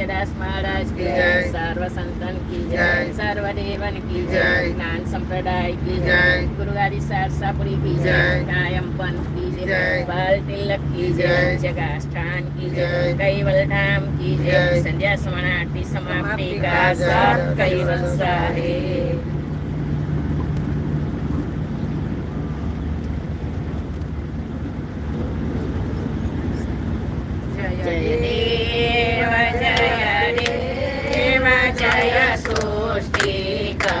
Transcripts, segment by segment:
चरस महाराज की जय सर्व संतन की जय सर्वदेवन की जय ज्ञान संप्रदाय की जय गुरुवारी सरसापुरी की जय कायम पंथ की जय बाल तिलक की जय जगाष्ठान की जय कैवल धाम की जय संध्या समानार्थी समाप्ति का साथ कैवल साहे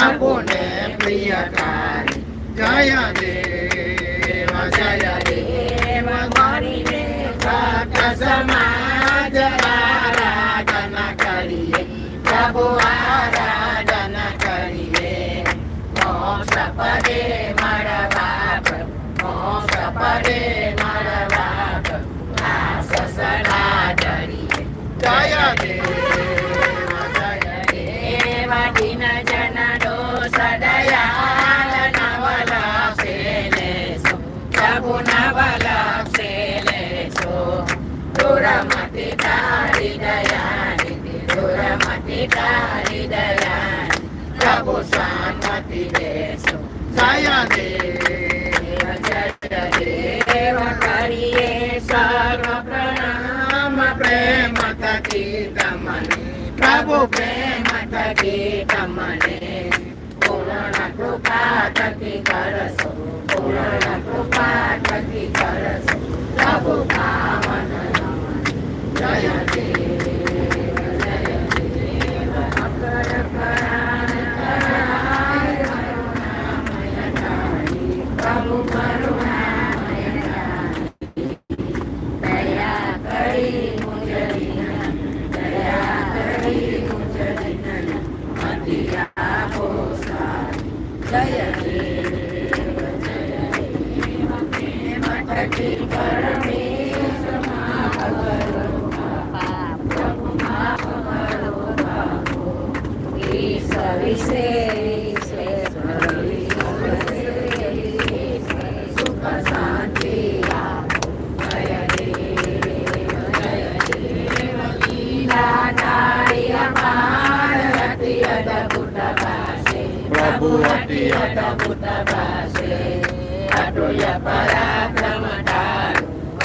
પ્રભુને પ્રિયકારી જય દેવ અધિકારી દયાન પ્રભુ શાંતિ દેશો જય દેવ જય દેવ કરીએ સર્વ પ્રણામ પ્રેમ થકી તમને પ્રભુ પ્રેમ થકી તમને પૂર્ણ કૃપા થકી કરશો પૂર્ણ કૃપા થકી કરશો પ્રભુ કામ Prabhu Ati Ata Buddha Basi ya Paraka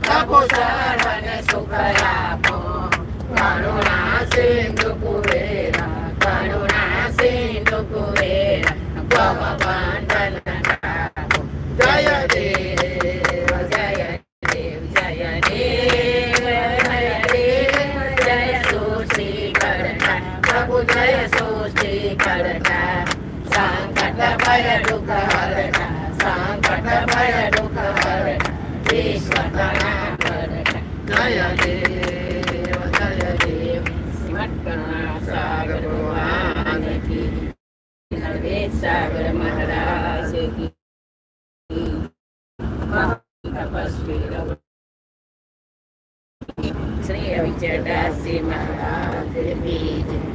Kapusar, Vanessa, Karapo, Karuna, Sindhu, भय दुख हरण संकट भय दुख हरण विश्व कणाकरण जय देव जय देव श्रीमत्कणा सागर भगवान की नवेद सागर महाराज की तपस्वी श्री रविचटा श्री महाराज बीज